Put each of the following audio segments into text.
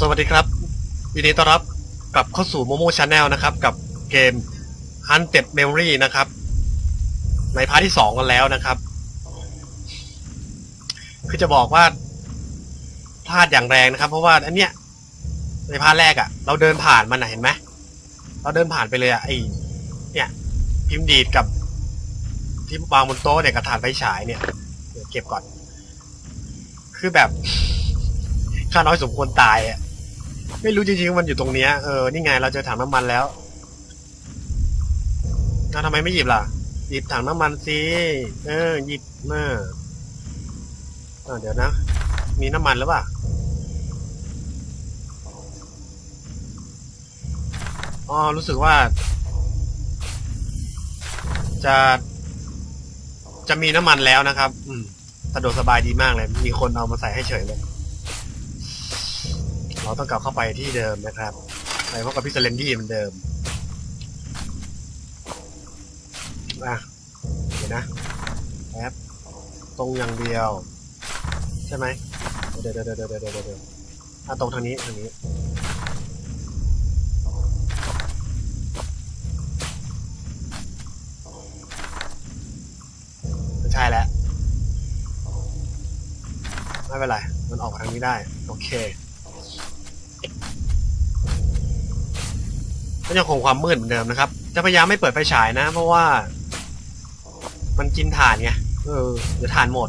สวัสดีครับวินนี้ต้อนรับกลับเข้าสู่โมโม่ชาแนลนะครับ กับเกม Hunted Memory นะครับ ในพาร์ทที่สองกันแล้วนะครับ คือจะบอกว่าพลาดอย่างแรงนะครับ เพราะว่าอันเนี้ยในพาร์ทแรกอะ่ะ เราเดินผ่านมันนะเห็นไหมเราเดินผ่านไปเลยอะ่ะไอเนี่ยพิมพ์ดีดกับที่วางบนโต๊ะเนี่ยกระถานไฟฉายเนี่ยเดี๋ยวเก็บก่อน คือแบบข้าน้อยสมควรตายอะ่ะ ไม่รู้จริงๆมันอยู่ตรงเนี้ยเออนี่ไงเราจะถังน้ำมันแล้วเราทำไมไม่หยิบล่ะ หยิบถังน้ำมันสิเออ หยิบมาเออเดี๋ยวนะ มีน้ำมันหรือเปล่าอ๋อรู้สึกว่า จะ จะมีน้ำมันแล้วนะครับ อืมสะดวกสบายดีมากเลย มีคนเอามาใส่ให้เฉยเลย เราต้องกลับเข้าไปที่เดิมนะครับ ไปพบกับพี่เซเลนดี้เหมือนเดิมอะเห็นนะแอปตรงอย่างเดียว ใช่ไหมเดี๋ยวเดี๋ยวเดี๋ยวเดี๋ยวเดี๋ยวเดี๋ยวอ่ตรงทางนี้ทางนี้ใช่แล้ว ไม่เป็นไร มันออกทางนี้ได้ โอเค ก็ยังคงความมืดเหมือนเดิมนะครับ จะพยายามไม่เปิดไฟฉายนะ เพราะว่า มันกินถ่านไงเออเดี๋ยวถ่านหมด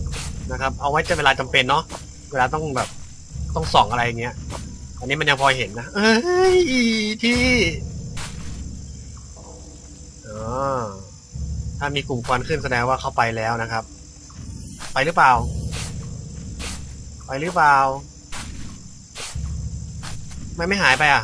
นะครับ เอาไว้จะเวลาจำเป็นเนาะเวลาต้องแบบต้องส่องอะไรเงี้ย อันนี้มันยังพอเห็นนะ เอ้ยที่อ๋อถ้ามีกลุ่มควันขึ้นแสดงว่าเข้าไปแล้วนะครับ ไปหรือเปล่า ไปหรือเปล่าไม่ไม่หายไปอะ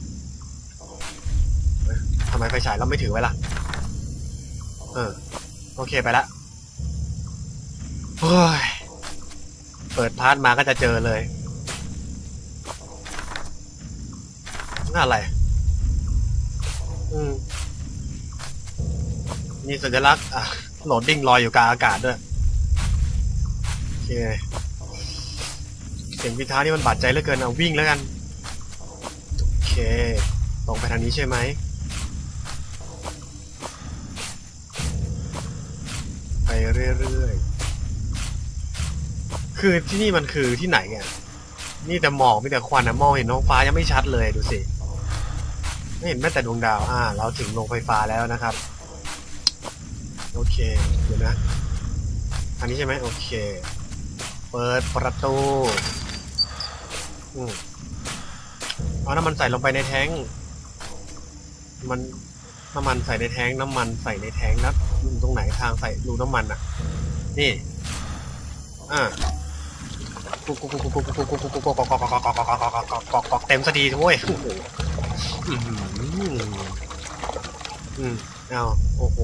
ทำไมไฟฉายเราไม่ถือไว้ล่ะ เออ โอเคไปละเฮ้ย เปิดพาร์ทมาก็จะเจอเลยน่าอะไร อืม มีสัญลักษณ์อะโหลดดิ้งลอยอยู่กลางอากาศด้วย โอเค เสียงพิท้านี่มันบาดใจเหลือเกินเอาวิ่งแล้วกัน โอเค ตรงไปทางนี้ใช่ไหม เรื่อยๆ คือที่นี่มันคือที่ไหนอะนี่แต่หมอกมีแต่ควันนะมองเห็นท้องฟ้ายังไม่ชัดเลยดูสิ ไม่เห็นแม้แต่ดวงดาว อ่า เราถึงโรงไฟฟ้าแล้วนะครับ โอเคเดี๋ยวนะ อันนี้ใช่ไหมโอเค เปิดประตู อืมเอาน้ำมันใส่ลงไปในแทงมัน น้ำมันใส่ในแท้งน้ำมันใส่ในแท้งแล้อยู่ตรงไหนทางใส่รูน้ำมันอะ นี่ อ่ากุกกุกกุกกุกกุกกุกกุกกุกกุกกุกกุกกุกกุกกุกเต็มสตีเวยอืมอืมอ้าวโอ้โห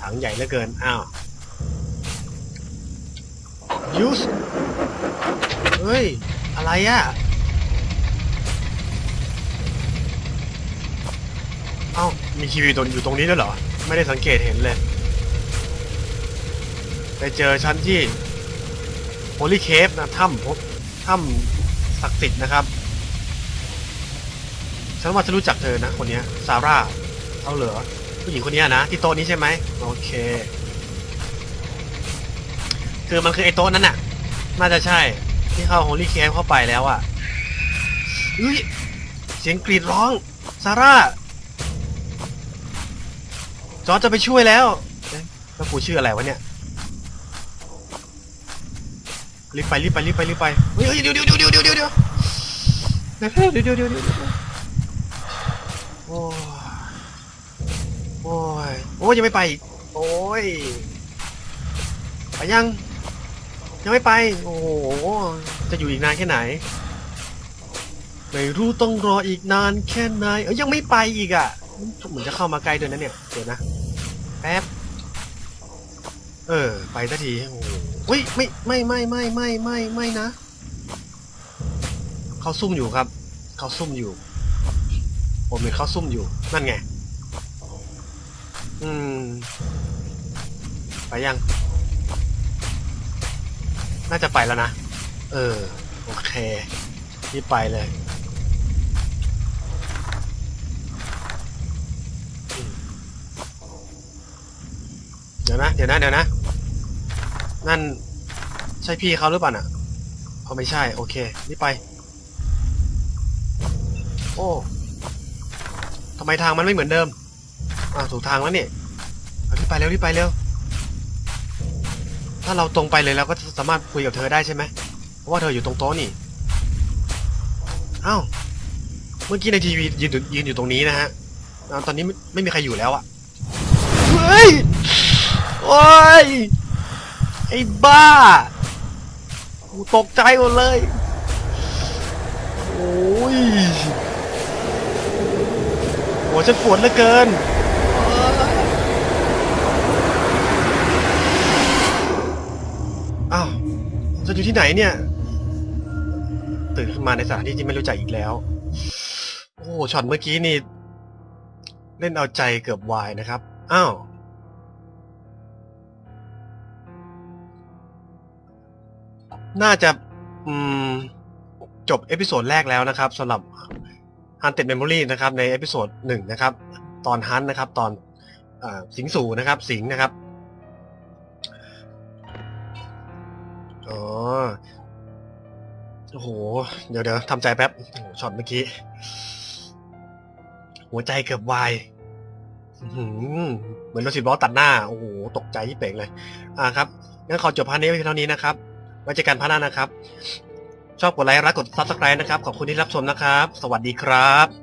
ถังใหญ่เหลือเกินอ้าวยูสเฮ้ย อะไรอะ มีคีวีตรงอยู่ตรงนี้ด้วยเหรอ ไม่ได้สังเกตเห็นเลย ไปเจอชั้นที่โ o ลีเคฟนะถ้ำถ้ำศักดิ์สิทธิ์นะครับฉันว่าจะรู้จักเธอนะคนนี้ซาร่าเอาเหรอผู้หญิงคนนี้นะที่โต๊ะนี้ใช่ไหมโอเค คือมันคือไอ้โต๊ะนั้นน่ะ น่าจะใช่ที่เข้าโ o ลีเคฟเข้าไปแล้วอะ่ะเฮ้ยเสียงกรีดร้องซาร่า จอร์จจะไปช่วยแล้วเอ๊ะแล้วกูชื่ออะไรวะเนี่ย รีบไปรีบไปรีบไปรีบไป เฮ้ยเฮ้ยเดี๋ยวเดี๋ยวเดี๋ยวเดี๋ยวเดี๋ยวเดี๋ยวเดี๋ยวเดี๋ยวเดี๋ยวเดี๋ยวโอ้ยโอ้ยโอ้ยยังไม่ไปอีกโอ้ย ไปยัง ยังไม่ไป โอ้โห จะอยู่อีกนานแค่ไหน ไม่รู้ต้องรออีกนานแค่ไหน เอ้ยยังไม่ไปอีกอะ เหมือนจะเข้ามาใกล้เดินนะเนี่ย เดี๋ยวนะ แป๊บ เออ ไปสักที โอ้ยไม่ไม่ไม่ไม่ไม่ไม่ไม่นะ เขาซุ่มอยู่ครับ เขาซุ่มอยู่ ผมเห็นเขาซุ่มอยู่ นั่นไง อืม ไปยัง น่าจะไปแล้วนะ เออ โอเครีบไปเลยอืมเดี๋ยวนะ เดี๋ยวนะ เดี๋ยวนะ นั่นใช่พี่เขาหรือเปล่าน่ะเขาไม่ใช่ โอเครีบไป โอ้ทำไมทางมันไม่เหมือนเดิม อ่าถูกทางแล้วนี่รีบไปเร็วรีบไปเร็ว ถ้าเราตรงไปเลยเราก็สามารถคุยกับเธอได้ใช่ไหม เพราะว่าเธออยู่ตรงโต๊ะนี่อ้าวเมื่อกี้ในทีวียืนอยู่ยืนอยู่ตรงนี้นะฮะ ตอนนี้ไม่ไม่มีใครอยู่แล้วอะเฮ้ย โอ้ย ไอ้บ้า กูตกใจหมดเลย โอ้ยหัวฉันปวดเหลือเกิน อ้าวฉันอยู่ที่ไหนเนี่ย ตื่นขึ้นมาในสถานที่ที่ไม่รู้จักอีกแล้ว โอ้ช็อตเมื่อกี้นี่ เล่นเอาใจเกือบวายนะครับ อ้าว น่าจะจบเอพิโซดแรกแล้วนะครับสำหรับ Hunted Memory นะครับในเอพิโซดหนึ่งนะครับ ตอนฮันนะครับ ตอนอสิงสู่นะครับ สิงนะครับอ๋อโอ้โห เดี๋ยวเดี๋ยวทำใจแป๊บโอ้โหช็อตเมื่อกี้ หัวใจเกือบวายเหมือนรถสิบล้อตัดหน้า โอ้โห ตกใจที่เป่งเลย อ่าครับ งั้นขอจบพาร์ทนี้ไว้เท่านี้นะครับ ไว้เจอกันพาร์ทหน้านะครับ ชอบกดไลค์รักกด subscribe นะครับ ขอบคุณที่รับชมนะครับ สวัสดีครับ